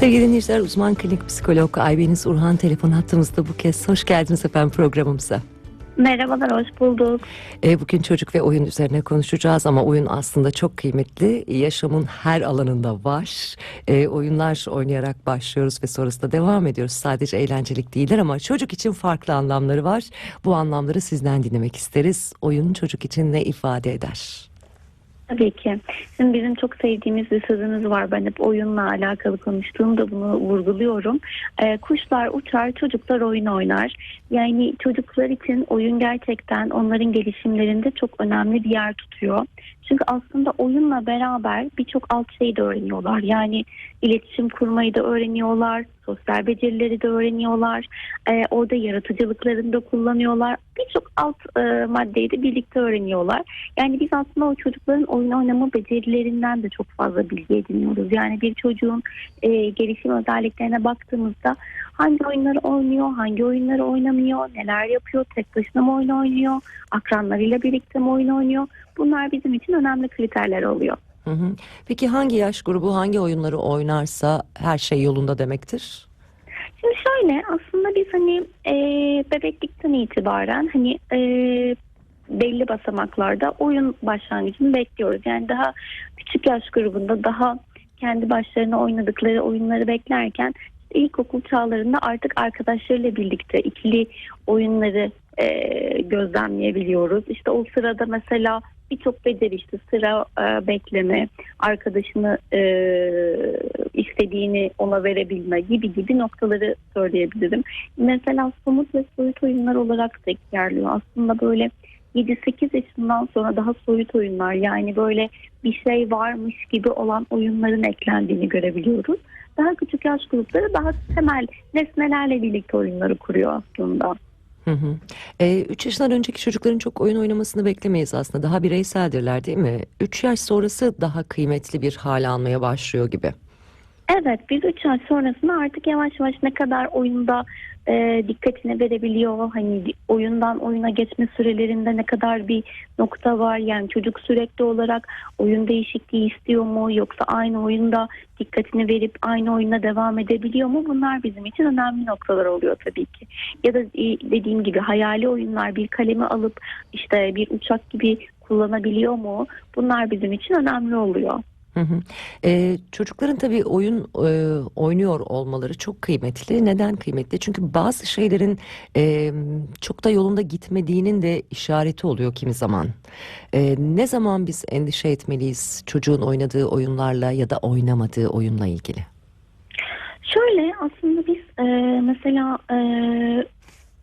Sevgili dinleyiciler, uzman klinik psikolog Aybeniz Urhan telefon hattımızda bu kez. Hoş geldiniz efendim programımıza. Merhabalar, hoş bulduk. E, bugün çocuk ve oyun üzerine konuşacağız ama oyun aslında çok kıymetli. Yaşamın her alanında var. E, oyunlar oynayarak başlıyoruz ve sonrasında devam ediyoruz. Sadece eğlencelik değiller ama çocuk için farklı anlamları var. Bu anlamları sizden dinlemek isteriz. Oyun çocuk için ne ifade eder? Tabii ki. Şimdi bizim çok sevdiğimiz bir sözümüz var. Ben hep oyunla alakalı konuştuğumda bunu vurguluyorum. Ee, kuşlar uçar, çocuklar oyun oynar. Yani çocuklar için oyun gerçekten onların gelişimlerinde çok önemli bir yer tutuyor. Çünkü aslında oyunla beraber birçok alt şeyi de öğreniyorlar. Yani iletişim kurmayı da öğreniyorlar, sosyal becerileri de öğreniyorlar. Ee, orada yaratıcılıklarını da kullanıyorlar. Birçok alt e, maddeyi de birlikte öğreniyorlar. Yani biz aslında o çocukların oyun oynama becerilerinden de çok fazla bilgi ediniyoruz. Yani bir çocuğun e, gelişim özelliklerine baktığımızda hangi oyunları oynuyor, hangi oyunları oynamıyor, neler yapıyor, tek başına mı oyun oynuyor, akranlarıyla birlikte mi oyun oynuyor. Bunlar bizim için önemli kriterler oluyor. Hı hı. Peki hangi yaş grubu hangi oyunları oynarsa her şey yolunda demektir? Şimdi şöyle aslında biz hani e, bebeklikten itibaren hani e, belli basamaklarda oyun başlangıcını bekliyoruz. Yani daha küçük yaş grubunda daha kendi başlarına oynadıkları oyunları beklerken ilkokul çağlarında artık arkadaşlarıyla birlikte ikili oyunları e, gözlemleyebiliyoruz. İşte o sırada mesela birçok beceri işte sıra e, bekleme, arkadaşını e, istediğini ona verebilme gibi gibi noktaları söyleyebilirim. Mesela somut ve soyut oyunlar olarak yerliyor. Aslında böyle 7-8 yaşından sonra daha soyut oyunlar yani böyle bir şey varmış gibi olan oyunların eklendiğini görebiliyoruz. Daha küçük yaş grupları daha temel nesnelerle birlikte oyunları kuruyor aslında. Hı hı. E, üç yaşından önceki çocukların çok oyun oynamasını beklemeyiz aslında. Daha bireyseldirler değil mi? Üç yaş sonrası daha kıymetli bir hal almaya başlıyor gibi. Evet biz 3 ay sonrasında artık yavaş yavaş ne kadar oyunda e, dikkatini verebiliyor. Hani oyundan oyuna geçme sürelerinde ne kadar bir nokta var. Yani çocuk sürekli olarak oyun değişikliği istiyor mu yoksa aynı oyunda dikkatini verip aynı oyuna devam edebiliyor mu? Bunlar bizim için önemli noktalar oluyor tabii ki. Ya da e, dediğim gibi hayali oyunlar bir kalemi alıp işte bir uçak gibi kullanabiliyor mu? Bunlar bizim için önemli oluyor. Hı hı. Ee, çocukların tabii oyun e, oynuyor olmaları çok kıymetli. Neden kıymetli? Çünkü bazı şeylerin e, çok da yolunda gitmediğinin de işareti oluyor kimi zaman. E, ne zaman biz endişe etmeliyiz çocuğun oynadığı oyunlarla ya da oynamadığı oyunla ilgili? Şöyle aslında biz e, mesela e,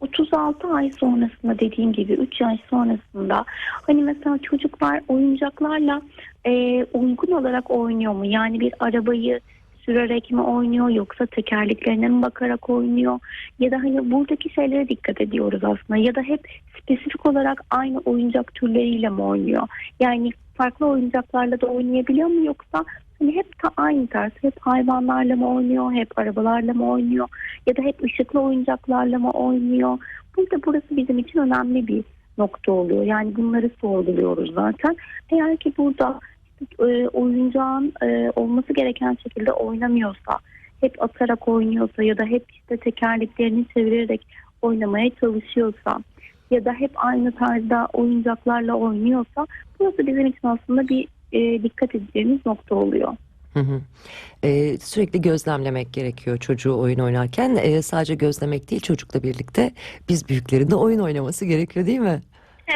36 ay sonrasında dediğim gibi 3 yaş sonrasında hani mesela çocuklar oyuncaklarla e, uygun olarak oynuyor mu? Yani bir arabayı sürerek mi oynuyor yoksa tekerleklerine mi bakarak oynuyor ya da hani buradaki şeylere dikkat ediyoruz aslında ya da hep spesifik olarak aynı oyuncak türleriyle mi oynuyor? Yani farklı oyuncaklarla da oynayabiliyor mu yoksa hani hep ta aynı tarz hep hayvanlarla mı oynuyor hep arabalarla mı oynuyor ya da hep ışıklı oyuncaklarla mı oynuyor? Burada burası bizim için önemli bir nokta oluyor. Yani bunları sorguluyoruz zaten. Eğer ki burada e, oyuncağın e, olması gereken şekilde oynamıyorsa, hep atarak oynuyorsa ya da hep işte tekerleklerini çevirerek oynamaya çalışıyorsa ya da hep aynı tarzda oyuncaklarla oynuyorsa burası bizim için aslında bir e, dikkat edeceğimiz nokta oluyor. Hı hı. Ee, sürekli gözlemlemek gerekiyor çocuğu oyun oynarken. Ee, sadece gözlemek değil çocukla birlikte biz büyüklerin de oyun oynaması gerekiyor değil mi?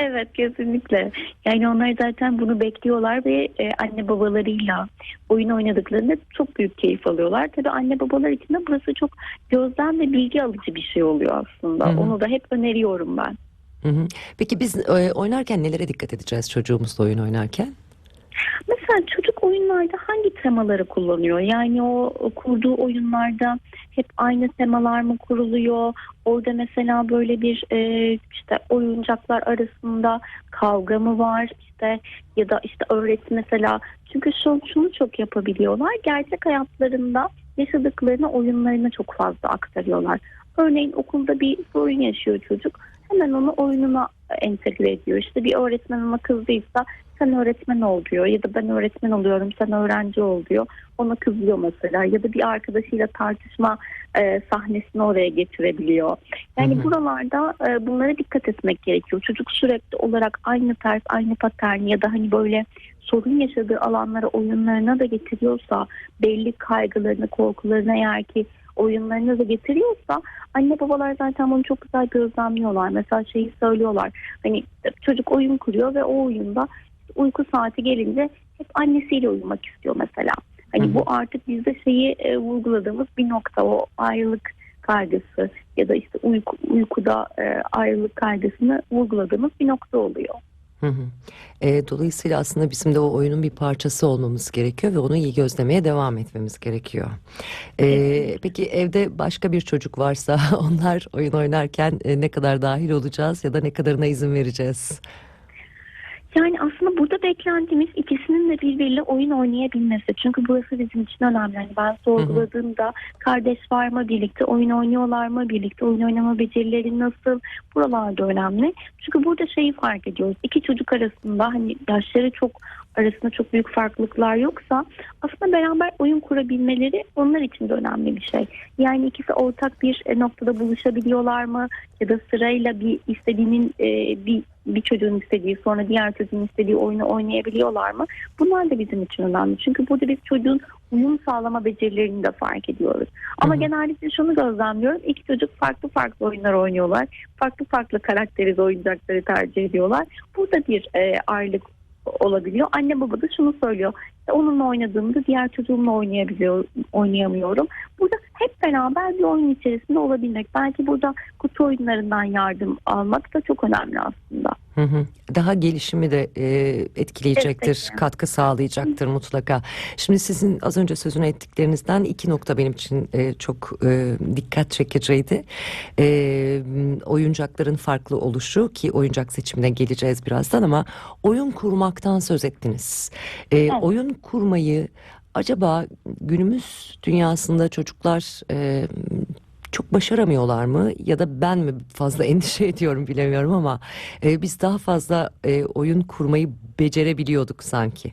Evet kesinlikle. Yani onlar zaten bunu bekliyorlar ve e, anne babalarıyla oyun oynadıklarında çok büyük keyif alıyorlar. Tabii anne babalar için de burası çok gözlem ve bilgi alıcı bir şey oluyor aslında. Hı hı. Onu da hep öneriyorum ben. Hı hı. Peki biz e, oynarken nelere dikkat edeceğiz çocuğumuzla oyun oynarken? Mesela çocuk oyunlarda hangi temaları kullanıyor? Yani o kurduğu oyunlarda hep aynı temalar mı kuruluyor? Orada mesela böyle bir e, işte oyuncaklar arasında kavga mı var? İşte ya da işte öğreti mesela çünkü şu, şunu çok yapabiliyorlar. Gerçek hayatlarında yaşadıklarını oyunlarına çok fazla aktarıyorlar. Örneğin okulda bir sorun yaşıyor çocuk. Hemen onu oyununa entegre ediyor. İşte bir öğretmen ona kızdıysa sen öğretmen ol diyor ya da ben öğretmen oluyorum sen öğrenci ol diyor. Ona kızıyor mesela ya da bir arkadaşıyla tartışma e, sahnesini oraya getirebiliyor. Yani Hı hı. buralarda e, bunlara dikkat etmek gerekiyor. Çocuk sürekli olarak aynı tarz, aynı patern ya da hani böyle sorun yaşadığı alanlara, oyunlarına da getiriyorsa, belli kaygılarını, korkularını eğer ki oyunlarına da getiriyorsa anne babalar zaten bunu çok güzel gözlemliyorlar. Mesela şeyi söylüyorlar. Hani çocuk oyun kuruyor ve o oyunda uyku saati gelince hep annesiyle uyumak istiyor mesela. Hani Hı hı. bu artık bizde şeyi e, vurguladığımız bir nokta o ayrılık kaygısı ya da işte uyku, uykuda e, ayrılık kaygısını vurguladığımız bir nokta oluyor. Hı hı. E, dolayısıyla aslında bizim de o oyunun bir parçası olmamız gerekiyor ve onu iyi gözlemeye devam etmemiz gerekiyor. E, peki evde başka bir çocuk varsa onlar oyun oynarken e, ne kadar dahil olacağız ya da ne kadarına izin vereceğiz? Yani aslında burada beklentimiz ikisinin de birbiriyle oyun oynayabilmesi. Çünkü burası bizim için önemli. Yani ben sorguladığımda kardeş var mı birlikte oyun oynuyorlar mı birlikte oyun oynama becerileri nasıl buralarda önemli. Çünkü burada şeyi fark ediyoruz. İki çocuk arasında hani yaşları çok arasında çok büyük farklılıklar yoksa aslında beraber oyun kurabilmeleri onlar için de önemli bir şey. Yani ikisi ortak bir e, noktada buluşabiliyorlar mı ya da sırayla bir istediğinin e, bir bir çocuğun istediği sonra diğer çocuğun istediği oyunu oynayabiliyorlar mı? Bunlar da bizim için önemli. Çünkü burada biz çocuğun uyum sağlama becerilerini de fark ediyoruz. Ama Hı genellikle şunu gözlemliyorum. İki çocuk farklı farklı oyunlar oynuyorlar. Farklı farklı karakteriz oyuncakları tercih ediyorlar. Burada bir e, ayrılık olabiliyor. Anne baba da şunu söylüyor. İşte onunla oynadığımda diğer çocuğumla oynayabiliyor, oynayamıyorum. Burada hep beraber bir oyun içerisinde olabilmek. Belki burada kutu oyunlarından yardım almak da çok önemli aslında. Hı hı. Daha gelişimi de e, etkileyecektir, Destekleyen. katkı sağlayacaktır mutlaka. Şimdi sizin az önce sözünü ettiklerinizden iki nokta benim için e, çok e, dikkat çekiciydi. E, oyuncakların farklı oluşu ki oyuncak seçimine geleceğiz birazdan ama oyun kurmaktan söz ettiniz. E, Oyun kurmayı acaba günümüz dünyasında çocuklar e, çok başaramıyorlar mı ya da ben mi fazla endişe ediyorum bilemiyorum ama e, biz daha fazla e, oyun kurmayı becerebiliyorduk sanki.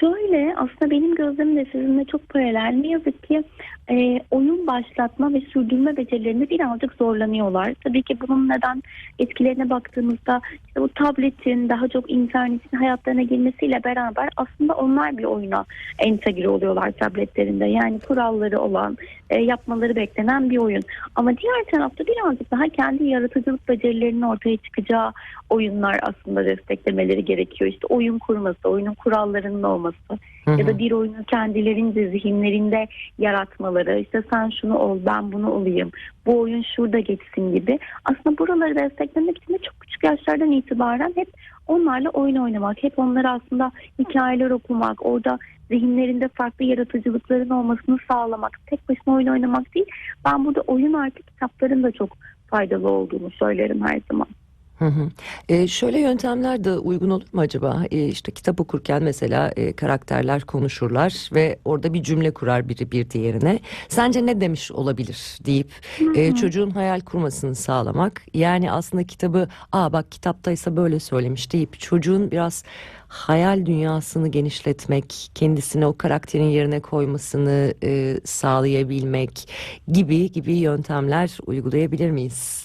Şöyle aslında benim gözlemim de sizinle çok paralel. Ne yazık ki e, oyun başlatma ve sürdürme becerilerinde birazcık zorlanıyorlar. Tabii ki bunun neden etkilerine baktığımızda işte bu tabletin daha çok internetin hayatlarına girmesiyle beraber aslında onlar bir oyuna entegre oluyorlar tabletlerinde. Yani kuralları olan, e, yapmaları beklenen bir oyun. Ama diğer tarafta birazcık daha kendi yaratıcılık becerilerinin ortaya çıkacağı oyunlar aslında desteklemeleri gerekiyor. İşte oyun kurması, oyunun kurallarının olması Hı ya da bir oyunu kendilerince zihinlerinde yaratmaları. İşte sen şunu ol, ben bunu olayım, bu oyun şurada geçsin gibi. Aslında buraları desteklemek için de çok küçük yaşlardan itibaren hep onlarla oyun oynamak, hep onlara aslında hikayeler okumak, orada zihinlerinde farklı yaratıcılıkların olmasını sağlamak, tek başına oyun oynamak değil. Ben burada oyun artık kitapların da çok faydalı olduğunu söylerim her zaman. Hı hı. E, şöyle yöntemler de uygun olur mu acaba? E, işte kitap okurken mesela e, karakterler konuşurlar ve orada bir cümle kurar biri bir diğerine. Sence ne demiş olabilir deyip e, çocuğun hayal kurmasını sağlamak. Yani aslında kitabı, aa bak kitaptaysa böyle söylemiş deyip çocuğun biraz hayal dünyasını genişletmek, kendisini o karakterin yerine koymasını e, sağlayabilmek gibi gibi yöntemler uygulayabilir miyiz?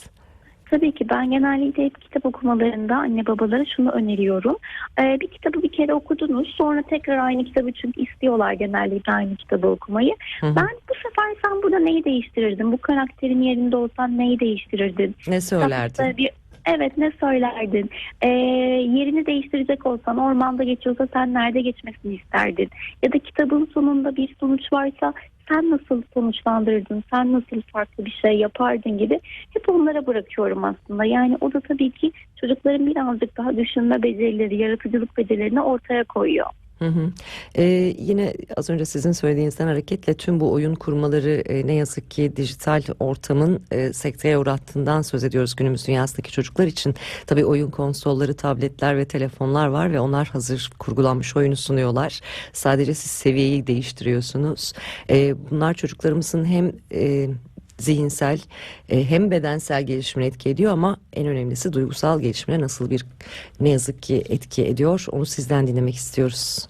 Tabii ki ben genellikle hep kitap okumalarında anne babalara şunu öneriyorum. Ee, bir kitabı bir kere okudunuz sonra tekrar aynı kitabı çünkü istiyorlar genellikle aynı kitabı okumayı. Hı hı. Ben bu sefer sen burada neyi değiştirirdin? Bu karakterin yerinde olsan neyi değiştirirdin? Ne söylerdin? Bir, evet ne söylerdin? Ee, yerini değiştirecek olsan ormanda geçiyorsa sen nerede geçmesini isterdin? Ya da kitabın sonunda bir sonuç varsa sen nasıl sonuçlandırırdın? Sen nasıl farklı bir şey yapardın gibi hep onlara bırakıyorum aslında. Yani o da tabii ki çocukların birazcık daha düşünme becerileri, yaratıcılık becerilerini ortaya koyuyor. Hı hı. Ee, yine az önce sizin söylediğinizden hareketle tüm bu oyun kurmaları e, ne yazık ki dijital ortamın e, sekteye uğrattığından söz ediyoruz günümüz dünyasındaki çocuklar için. Tabii oyun konsolları, tabletler ve telefonlar var ve onlar hazır kurgulanmış oyunu sunuyorlar. Sadece siz seviyeyi değiştiriyorsunuz. E, bunlar çocuklarımızın hem e, zihinsel e, hem bedensel gelişimine etki ediyor ama en önemlisi duygusal gelişimine nasıl bir ne yazık ki etki ediyor onu sizden dinlemek istiyoruz.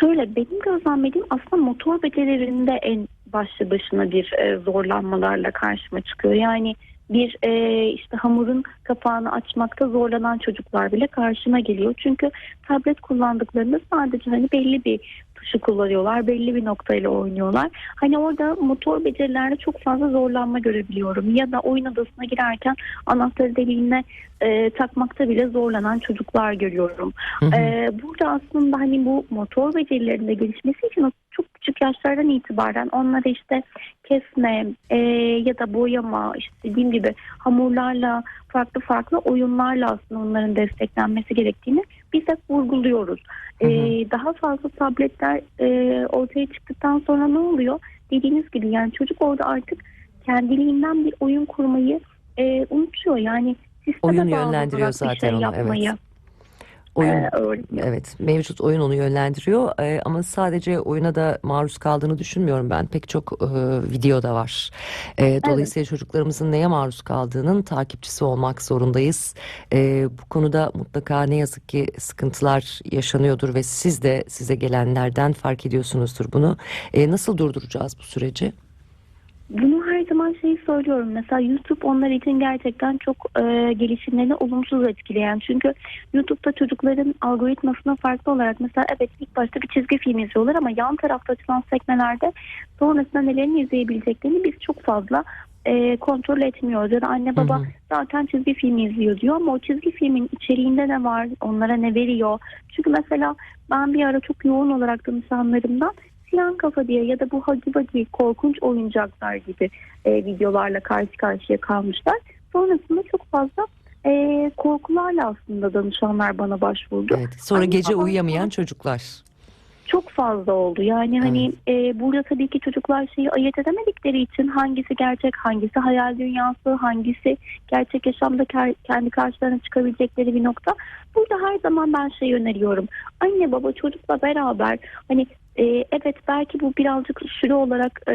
Şöyle benim gözlemlediğim aslında motor becerilerinde en başlı başına bir e, zorlanmalarla karşıma çıkıyor. Yani bir e, işte hamurun kapağını açmakta zorlanan çocuklar bile karşıma geliyor. Çünkü tablet kullandıklarında sadece hani belli bir tuşu kullanıyorlar, belli bir noktayla oynuyorlar. Hani orada motor becerilerde çok fazla zorlanma görebiliyorum. Ya da oyun odasına girerken anahtarı deliğine e, takmakta bile zorlanan çocuklar görüyorum. Hı hı. Ee, burada aslında hani bu motor becerilerinde gelişmesi için çok küçük yaşlardan itibaren onlara işte kesme e, ya da boyama işte dediğim gibi hamurlarla farklı farklı oyunlarla aslında onların desteklenmesi gerektiğini biz hep vurguluyoruz. Hı hı. Ee, daha fazla tabletler e, ortaya çıktıktan sonra ne oluyor? Dediğiniz gibi yani çocuk orada artık kendiliğinden bir oyun kurmayı e, unutuyor. Yani sisteme Oyun bağlı yönlendiriyor zaten şey onu, evet. Oyun e, öğreniyor. Evet, mevcut oyun onu yönlendiriyor Ee, ama sadece oyuna da maruz kaldığını düşünmüyorum ben. Pek çok e, video da var. Ee, dolayısıyla çocuklarımızın neye maruz kaldığının takipçisi olmak zorundayız. Ee, bu konuda mutlaka ne yazık ki sıkıntılar yaşanıyordur ve siz de size gelenlerden fark ediyorsunuzdur bunu. Ee, nasıl durduracağız bu süreci? Bunu her zaman şeyi söylüyorum. Mesela YouTube onlar için gerçekten çok e, gelişimlerini olumsuz etkileyen. Çünkü YouTube'da çocukların algoritmasına farklı olarak mesela evet ilk başta bir çizgi film izliyorlar ama yan tarafta açılan sekmelerde sonrasında nelerini izleyebileceklerini biz çok fazla e, kontrol etmiyoruz. Ya da anne baba Hı hı. zaten çizgi film izliyor diyor ama o çizgi filmin içeriğinde ne var, onlara ne veriyor? Çünkü mesela ben bir ara çok yoğun olarak danışanlarımdan Siyan Kafa diye ya da bu Hagi Bagi korkunç oyuncaklar gibi e, videolarla karşı karşıya kalmışlar. Sonrasında çok fazla e, korkularla aslında danışanlar bana başvurdu. Evet. Sonra Anne gece uyuyamayan çocuklar. Çok fazla oldu. Yani hani e, burada tabii ki çocuklar şeyi ayırt edemedikleri için hangisi gerçek, hangisi hayal dünyası, hangisi gerçek yaşamda ke- kendi karşılarına çıkabilecekleri bir nokta. Burada her zaman ben şey öneriyorum. Anne baba çocukla beraber hani e, evet belki bu birazcık süre olarak e,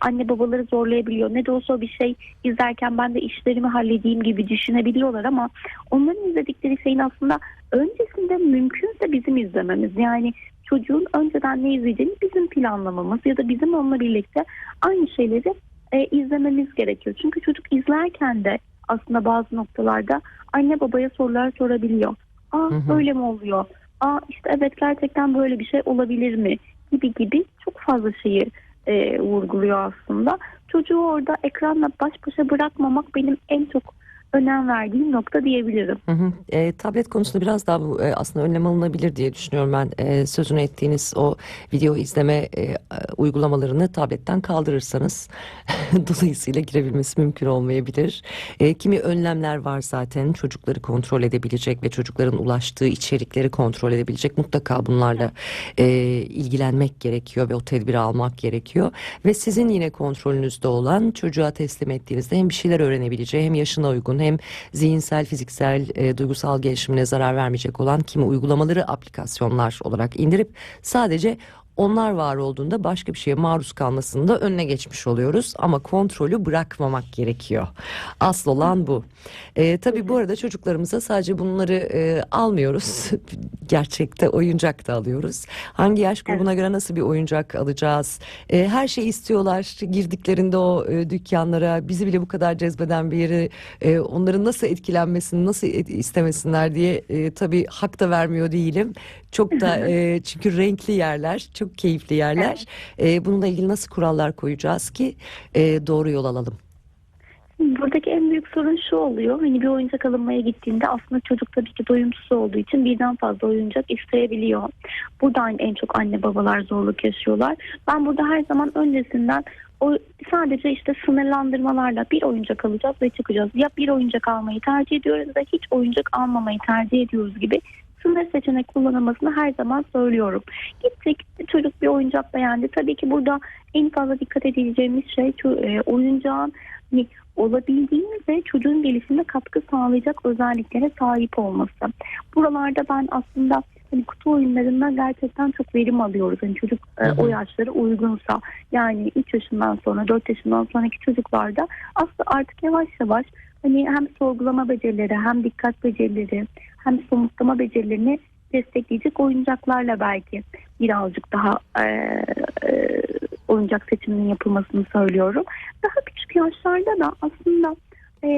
anne babaları zorlayabiliyor. Ne de olsa bir şey izlerken ben de işlerimi halledeyim gibi düşünebiliyorlar ama onların izledikleri şeyin aslında öncesinde mümkünse bizim izlememiz. Yani çocuğun önceden ne izleyeceğini bizim planlamamız ya da bizim onunla birlikte aynı şeyleri e, izlememiz gerekiyor. Çünkü çocuk izlerken de aslında bazı noktalarda anne babaya sorular sorabiliyor. Aa Hı hı. böyle mi oluyor? Aa işte evet gerçekten böyle bir şey olabilir mi? Gibi gibi çok fazla şeyi e, vurguluyor aslında. Çocuğu orada ekranla baş başa bırakmamak benim en çok önem verdiğim nokta diyebilirim. Hı hı. E, tablet konusunda biraz daha bu e, aslında önlem alınabilir diye düşünüyorum ben. E, sözünü ettiğiniz o video izleme e, uygulamalarını tabletten kaldırırsanız dolayısıyla girebilmesi mümkün olmayabilir. E, kimi önlemler var zaten çocukları kontrol edebilecek ve çocukların ulaştığı içerikleri kontrol edebilecek. Mutlaka bunlarla e, ilgilenmek gerekiyor ve o tedbiri almak gerekiyor. Ve sizin yine kontrolünüzde olan çocuğa teslim ettiğinizde hem bir şeyler öğrenebileceği hem yaşına uygun hem zihinsel, fiziksel, e, duygusal gelişimine zarar vermeyecek olan kimi uygulamaları aplikasyonlar olarak indirip sadece onlar var olduğunda başka bir şeye maruz kalmasının da önüne geçmiş oluyoruz ama kontrolü bırakmamak gerekiyor. Asıl olan bu. E, tabii bu arada çocuklarımıza sadece bunları e, almıyoruz. Gerçekte oyuncak da alıyoruz. Hangi yaş grubuna göre nasıl bir oyuncak alacağız? E, her şeyi istiyorlar. Girdiklerinde o e, dükkanlara bizi bile bu kadar cezbeden bir yeri e, onların nasıl etkilenmesini, nasıl et- istemesinler diye e, tabii hak da vermiyor değilim. Çok da e, çünkü renkli yerler, çok keyifli yerler. E, bununla ilgili nasıl kurallar koyacağız ki e, doğru yol alalım? Buradaki en büyük sorun şu oluyor. Hani bir oyuncak alınmaya gittiğinde aslında çocuk tabii ki doyumsuz olduğu için birden fazla oyuncak isteyebiliyor. Burada en çok anne babalar zorluk yaşıyorlar. Ben burada her zaman öncesinden o sadece işte sınırlandırmalarla bir oyuncak alacağız ve çıkacağız. Ya bir oyuncak almayı tercih ediyoruz da hiç oyuncak almamayı tercih ediyoruz gibi sınır seçenek kullanılmasını her zaman söylüyorum. Gittik çocuk bir oyuncak beğendi. Tabii ki burada en fazla dikkat edeceğimiz şey e, oyuncağın hani olabildiğince çocuğun gelişimine katkı sağlayacak özelliklere sahip olması. Buralarda ben aslında hani kutu oyunlarından gerçekten çok verim alıyoruz. Hani çocuk e, o yaşlara uygunsa yani 3 yaşından sonra 4 yaşından sonraki çocuklarda aslında artık yavaş yavaş hani hem sorgulama becerileri hem dikkat becerileri hem somutlama becerilerini destekleyecek oyuncaklarla belki birazcık daha e, e, oyuncak seçiminin yapılmasını söylüyorum. Daha küçük yaşlarda da aslında e,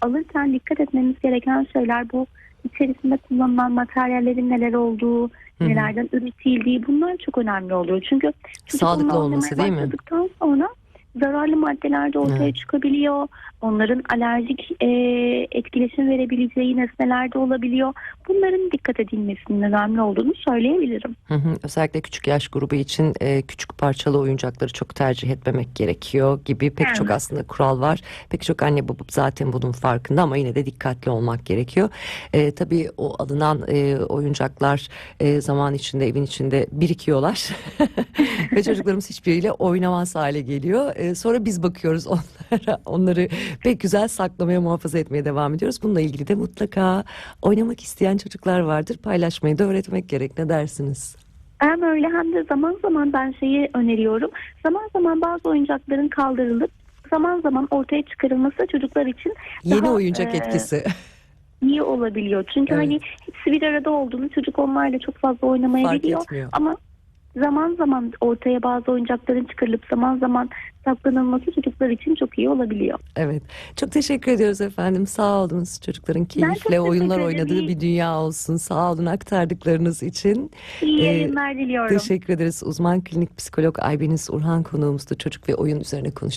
alırken dikkat etmemiz gereken şeyler bu içerisinde kullanılan materyallerin neler olduğu, Hı hı. nelerden üretildiği bunlar çok önemli oluyor. Çünkü Sağlıklı olması değil mi? sonra zararlı maddeler de ortaya Evet. çıkabiliyor. Onların alerjik e, etkileşim verebileceği nesneler de olabiliyor. Bunların dikkat edilmesinin önemli olduğunu söyleyebilirim. Hı hı. Özellikle küçük yaş grubu için e, küçük parçalı oyuncakları çok tercih etmemek gerekiyor gibi pek çok Evet. aslında kural var. Pek çok anne baba zaten bunun farkında ama yine de dikkatli olmak gerekiyor. E, tabii o alınan e, oyuncaklar e, zaman içinde evin içinde birikiyorlar ve çocuklarımız hiçbiriyle oynamaz hale geliyor. E, sonra biz bakıyoruz onlara, onları pek güzel saklamaya muhafaza etmeye devam ediyoruz. Bununla ilgili de mutlaka oynamak isteyen çocuklar vardır. Paylaşmayı da öğretmek gerek. Ne dersiniz? Hem öyle hem de zaman zaman ben şeyi öneriyorum. Zaman zaman bazı oyuncakların kaldırılıp zaman zaman ortaya çıkarılması çocuklar için Yeni Daha, oyuncak e, etkisi. iyi olabiliyor. Çünkü Evet. hani hepsi bir arada olduğunu çocuk onlarla çok fazla Fark oynamayabiliyor. etmiyor. Ama zaman zaman ortaya bazı oyuncakların çıkarılıp zaman zaman saklanılması çocuklar için çok iyi olabiliyor. Evet. Çok teşekkür ediyoruz efendim. Sağ olunuz. Çocukların keyifle oyunlar oynadığı bir dünya olsun. Sağ olun aktardıklarınız için. İyi Ee, yayınlar diliyorum. Teşekkür ederiz. Uzman klinik psikolog Aybeniz Urhan konuğumuzdu. Çocuk ve oyun üzerine konuştuk.